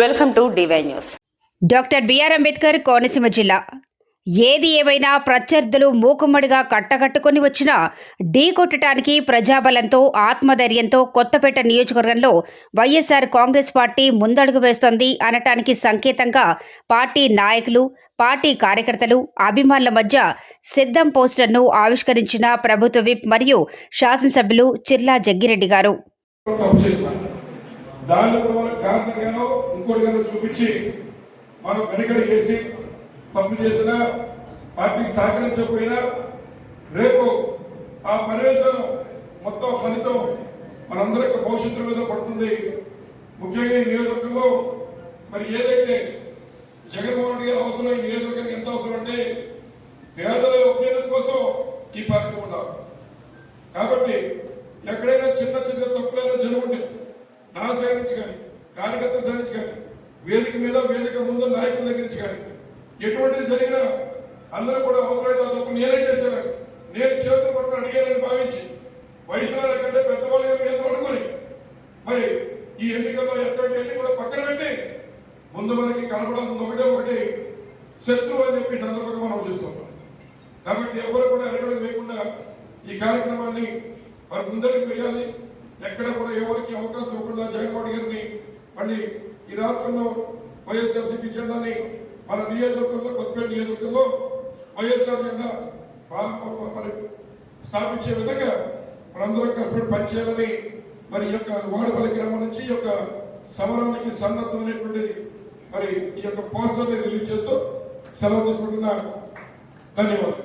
Welcome to DY news. Doctor BR Ambedkar Konaseema జిల్లా. ఏది ఏమైనా ప్రత్యర్థులు మూకుమ్మడిగా కట్టగట్టుకుని వచ్చినా ఢీ కొట్టడానికి ప్రజాబలంతో ఆత్మధైర్యంతో కొత్తపేట నియోజకవర్గంలో వైఎస్ఆర్ కాంగ్రెస్ పార్టీ ముందడుగు వేస్తోంది అనటానికి సంకేతంగా పార్టీ నాయకులు పార్టీ కార్యకర్తలు అభిమానుల మధ్య సిద్ధం పోస్టర్ను ఆవిష్కరించిన ప్రభుత్వ విప్ మరియు శాసనసభ్యులు చిర్లా జగ్గిరెడ్డి గారు. తప్పు దాన్ని కూడా మనం కారణంగానో ఇంకోటిగానో చూపించి మనం వెనకడి చేసి తప్పు చేసినా పార్టీకి సహకరించకపోయినా రేపు ఆ పర్యవేశం మొత్తం ఫలితం మనందరికి భవిష్యత్తు మీద పడుతుంది. ముఖ్యంగా ఈ నియోజకవర్గంలో మరి ఏదైతే జగన్మోహన్ రెడ్డి గారి అవసరం ఈ నియోజకవర్గానికి ఎంత అవసరం అంటే పేదల ఉపయోగం కోసం ఈ పార్టీ ఉండాలి. కాబట్టి కార్యకర్తల సైడ్ నుంచి కానీ వేదిక మీద వేదిక ముందు నాయకుల దగ్గర నుంచి కానీ ఎటువంటిది జరిగినా అందరూ కూడా అవసరమైన తప్ప నేనే చేశాను. నేను చేతులు పట్టుకుని అడిగానని భావించి వయసు కంటే పెద్దవాళ్ళు ఏదో అనుకుని మరి ఈ ఎన్నికల్లో ఎటువంటి ఎన్ని కూడా పక్కన పెట్టి ముందు మనకి కనపడాల్సింది ఒకటే ఒకటి శత్రువు అని చెప్పి సందర్భంగా మనం చూస్తున్నాం. కాబట్టి ఎవరు కూడా ఎక్కడ లేకుండా ఈ కార్యక్రమాన్ని మరి ముందరికి వేయాలి. ఎక్కడ కూడా ఎవరికి అవకాశం ఇవ్వకుండా జగన్మోహన్ గారు మళ్ళీ ఈ రాష్ట్రంలో వైఎస్ఆర్సీపీ జెండాని మన నియోజకవర్గంలో కొత్తపేట నియోజకవర్గంలో వైఎస్ఆర్ జెండా మరి స్థాపించే విధంగా మనందరం కష్టపడి పనిచేయాలని మరి ఈ యొక్క వాడపల్లి గ్రామం నుంచి ఈ యొక్క సమరానికి సన్నద్ధమైనటువంటి మరి ఈ యొక్క పోస్టర్ని రిలీజ్ చేస్తూ సెలవు తీసుకుంటున్నా ధన్యవాదాలు.